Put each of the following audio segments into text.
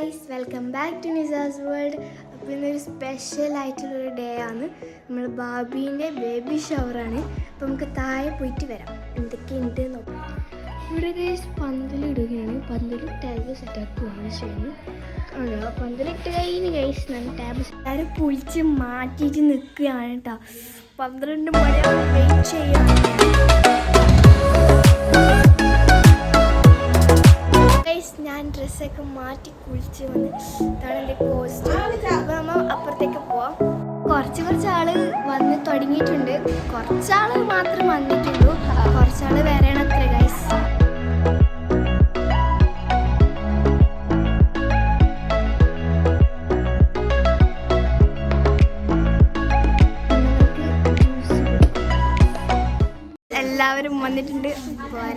Guys welcome back to Nisa's world. അപ്പോൾ ഇന്നൊരു special ആയിട്ടുള്ളൊരു ഡേ ആണ്. നമ്മൾ ബാബീന്റെ ബേബി ഷവറാണ്. അപ്പോൾ നമുക്ക് താഴെ പോയിട്ട് വരാം. എന്തൊക്കെയുണ്ട് നോക്കാം. ഇവിടെ ഗൈസ് പന്തലിടുകയാണ് പന്തൽ ടാബ് സെറ്റാക്കുകയാണ് ചെയ്യുന്നത്. ആണോ? പന്തലിട്ട് കഴിഞ്ഞ് ഗൈസ് നമ്മൾ ടാബ് എല്ലാവരും പൊളിച്ച് മാറ്റിയിട്ട് നിൽക്കുകയാണ് കേട്ടോ. പന്ത്രണ്ട് മണി വെയിറ്റ് ചെയ്യാണ് മാറ്റി കുളിച്ച് വന്ന്. ഇതാണ് എന്റെ കോസ്റ്റ് അപ്പോൾ നമ്മൾ അപ്പുറത്തേക്ക് പോവാം. കുറച്ച് കുറച്ച് ആൾ വന്ന് തുടങ്ങിയിട്ടുണ്ട്. കുറച്ചാൾ മാത്രം വന്നിട്ടുള്ളൂ. കുറച്ചാൾ വേറെയാണ് അത്ര ഗൈസ് എല്ലാവരും വന്നിട്ടുണ്ട്.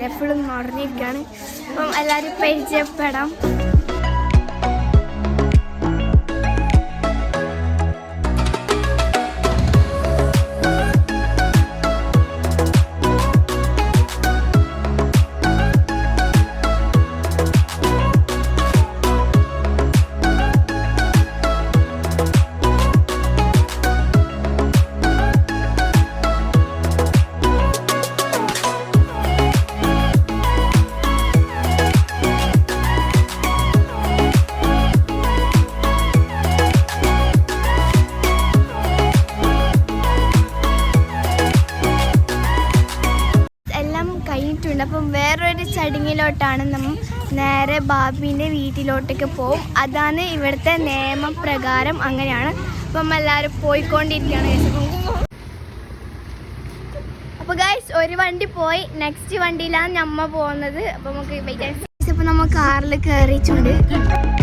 എപ്പോഴും നിറഞ്ഞിരിക്കുകയാണ് അപ്പം എല്ലാവരും പരിചയപ്പെടാം. കഴിഞ്ഞിട്ടുണ്ട് അപ്പം വേറൊരു ചടങ്ങിലോട്ടാണ് നമ്മൾ നേരെ ബാബിന്റെ വീട്ടിലോട്ടൊക്കെ പോകും അതാണ് ഇവിടുത്തെ നിയമപ്രകാരം അങ്ങനെയാണ്. അപ്പം എല്ലാവരും പോയിക്കൊണ്ടിരിക്കുകയാണ് അപ്പം അപ്പോൾ ഗൈസ് ഒരു വണ്ടി പോയി. നെക്സ്റ്റ് വണ്ടിയിലാണ് നമ്മ പോകുന്നത്. അപ്പോൾ നമുക്ക് ഇപ്പോൾ നമ്മൾ കാറിൽ കയറിയിട്ടുണ്ട്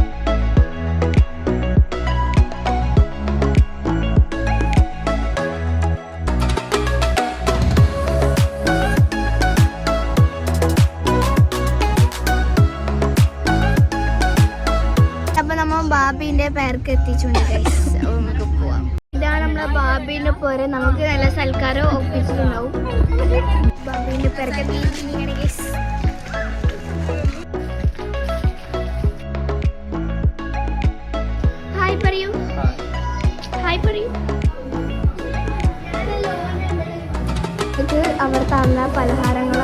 അപ്പൊ നമ്മ ബാബിന്റെ പേർക്ക് എത്തിച്ചുണ്ട് നമുക്ക് പോവാം. ഇതാണ് നമ്മളെ ബാബിന്റെ പേര്. നമുക്ക് നല്ല സൽക്കാരം ഒപ്പിച്ചിട്ടുണ്ടാവും. ബാബിന്റെ പേർക്ക്. ഹായ് പറയൂ. ഹായ് പറയൂ. ഇത് അവർ തന്ന പലഹാരങ്ങൾ